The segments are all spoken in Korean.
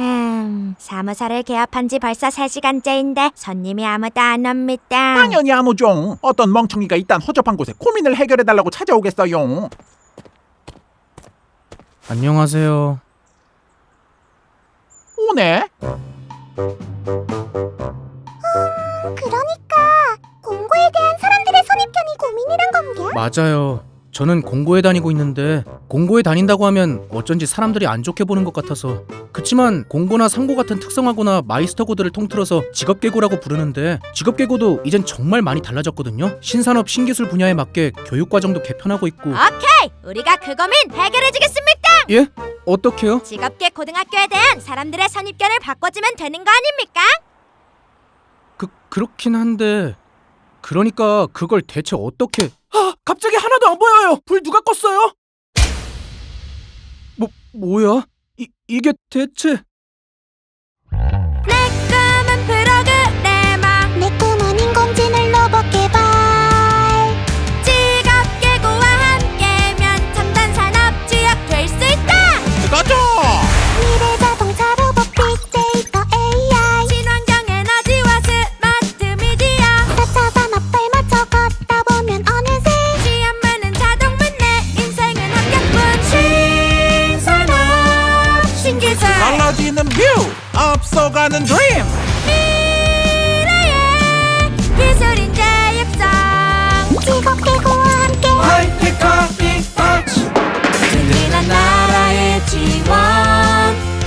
음, 사무소를 개업한 지 벌써 3시간째인데 손님이 아무도 안 옵니다. 당연히 안 오죠. 어떤 멍청이가 이딴 허접한 곳에 고민을 해결해달라고 찾아오겠어요. 안녕하세요. 오네. 그러니까 공고에 대한 사람들의 선입견이 고민이란 건겨? 맞아요. 저는 공고에 다니고 있는데 공고에 다닌다고 하면 어쩐지 사람들이 안 좋게 보는 것 같아서 그치만 공고나 상고 같은 특성화고나 마이스터고들을 통틀어서 직업계고라고 부르는데 직업계고도 이젠 정말 많이 달라졌거든요. 신산업 신기술 분야에 맞게 교육과정도 개편하고 있고 오케이, 우리가 그 고민 해결해주겠습니다. 예? 어떻게요? 직업계 고등학교에 대한 사람들의 선입견을 바꿔주면 되는 거 아닙니까? 그 그렇긴 한데 그러니까 그걸 대체 어떻게 아 갑자기 하나도 안 보여요. 불 누가 껐어요? 뭐 뭐야? 이 이게 대체 앞서가는 드림. 미래의 기술 인재 육성. 직업 개고와 함께 하이테크 빅터치. 든든한 나라의 지원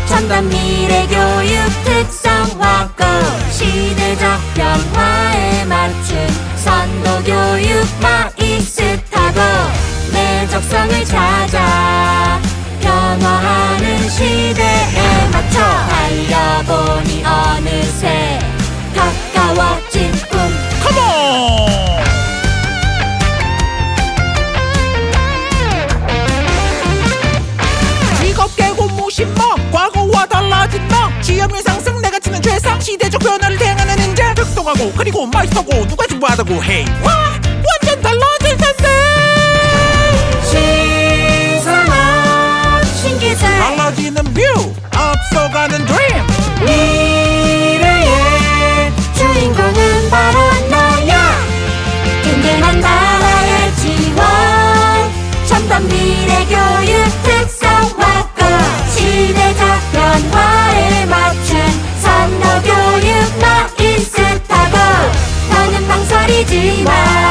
첨단 미래 교육 특성화 고 시대적 변화에 맞춘 선도 교육 마이스타고 내 적성을 찾아 달려보니 어느새 가까워진 꿈. 컴온. 직업 계고 무신망 과거와 달라진 망 지역민 상승 내가 치는 최상. 시대적 변화를 대응하는 인재. 특성하고 그리고 맛있어고 누가 좋아하다고 헤이 와 완전 달라질 텐데 baby.